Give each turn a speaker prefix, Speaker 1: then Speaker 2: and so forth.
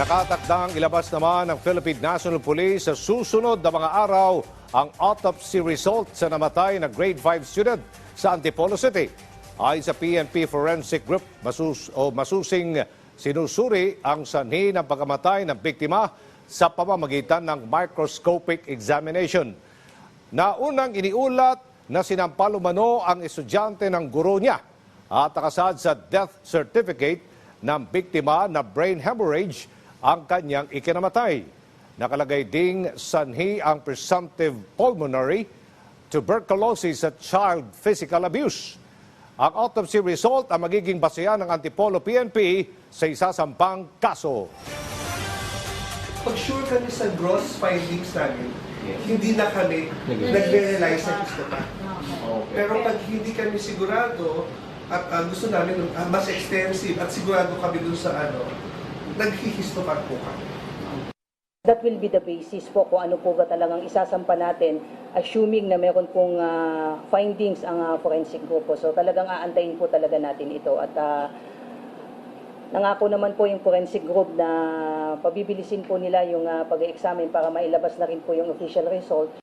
Speaker 1: Nakatakdang ilabas naman ng Philippine National Police sa susunod na mga araw ang autopsy result sa namatay na grade 5 student sa Antipolo City. Ayon sa PNP Forensic Group, masus o masusing sinusuri ang sanhi ng pagkamatay ng biktima sa pamamagitan ng microscopic examination. Naunang iniulat na sinampal umano ang estudyante ng guro niya at nakasad sa death certificate ng biktima na brain hemorrhage ang kanyang ikinamatay. Nakalagay ding sanhi ang presumptive pulmonary tuberculosis at child physical abuse. Ang autopsy result ang magiging basehan ng Antipolo PNP sa isasampang kaso.
Speaker 2: pag sure kami sa gross findings namin, hindi na kami nag-realize na gusto pa. Pero pag hindi kami sigurado at ah, gusto namin ah, mas extensive at sigurado kami dun sa ano, naghihisto pa po kami.
Speaker 3: That will be the basis po kung ano po ba talagang isasampa natin assuming na meron pong ah, findings ang ah, forensic group po. So talagang aantayin po talaga natin ito at ah, nangako naman po yung forensic group na pabibilisin po nila yung ah, pag-examine para mailabas na rin po yung official result